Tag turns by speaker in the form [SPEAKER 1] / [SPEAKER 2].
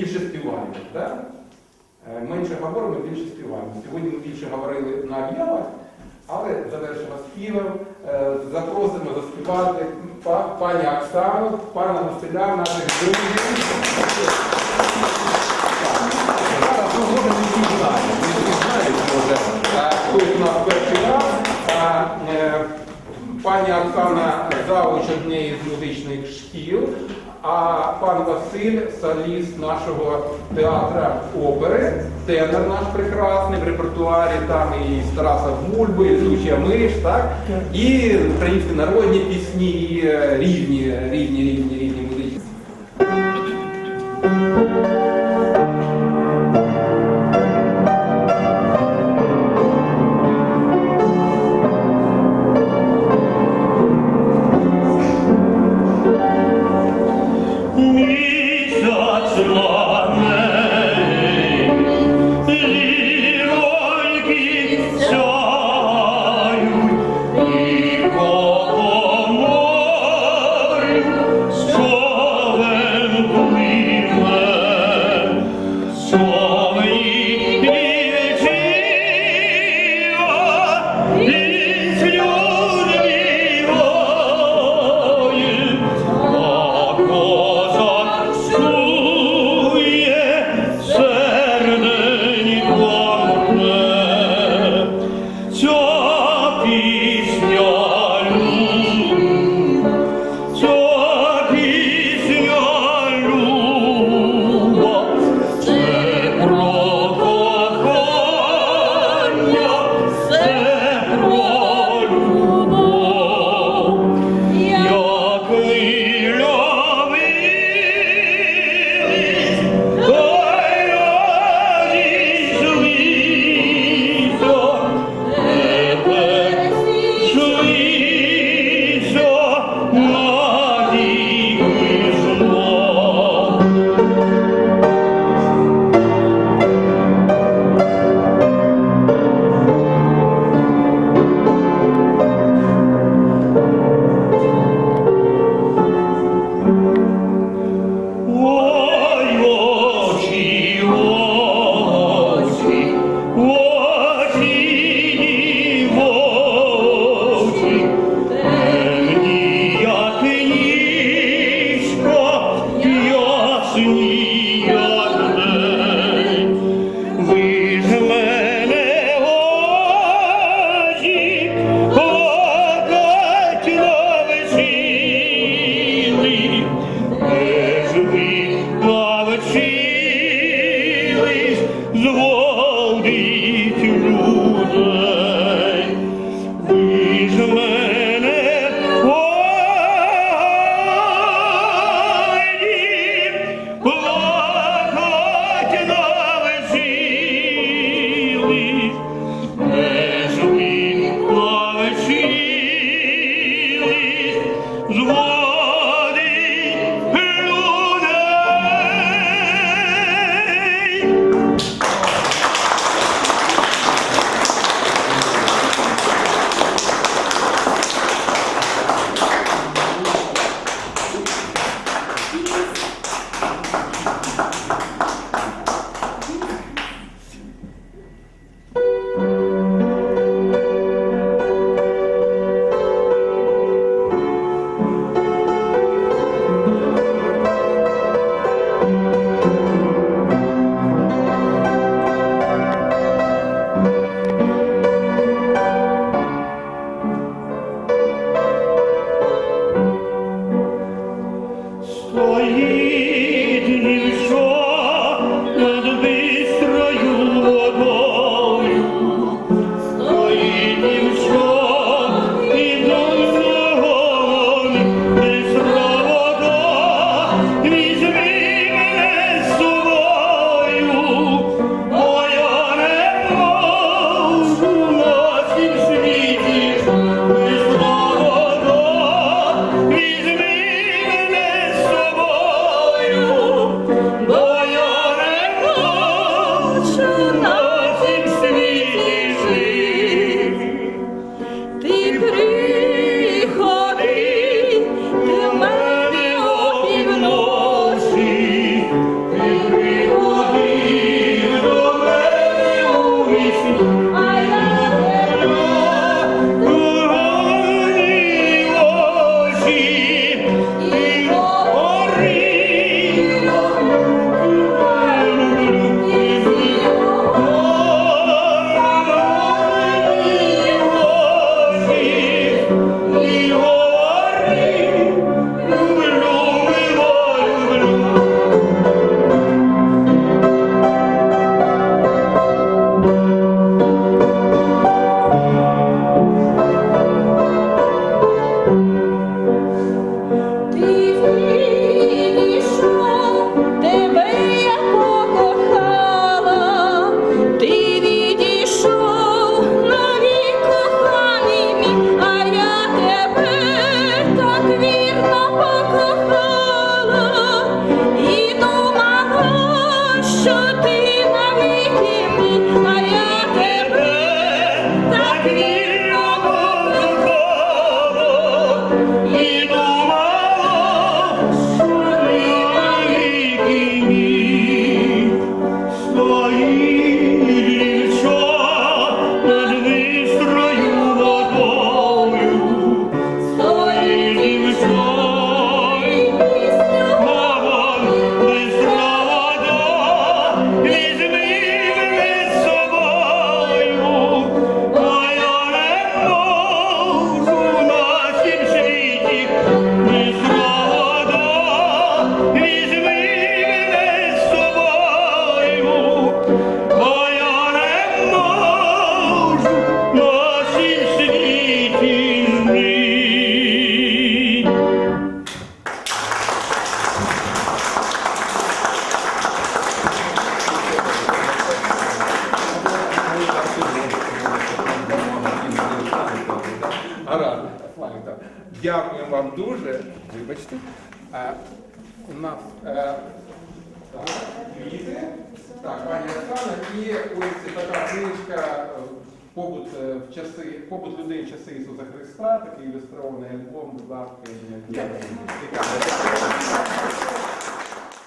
[SPEAKER 1] більше співаємо. Да? Е, Менше говоримо, більше співаємо. Сьогодні ми більше говорили на об'явах, але завершимо співом. Е, Запросимо заспівати пані Оксану, пана Василя, наших друзів. Ну, може не всі не знають, може, хтось нас перший раз. Е, Пані Оксана завуч однієї з музичних шкіл, а пан Василь соліст нашого театра опери, тенор наш прекрасний в репертуарі там і з Тараса Бульби, і Зуча Миш, так? І українські народні пісні, і е, різні, різні, різні,
[SPEAKER 2] Holy happy.
[SPEAKER 3] Дякуємо вам дуже. Вибачте. А, у нас а, так, квіти. Так, пані Оксана, і ось така книжка е, побут, е, в часи, побут людей в часи Ісуса Христа, такий ілюстрований альбом, будь ласка, цікаво.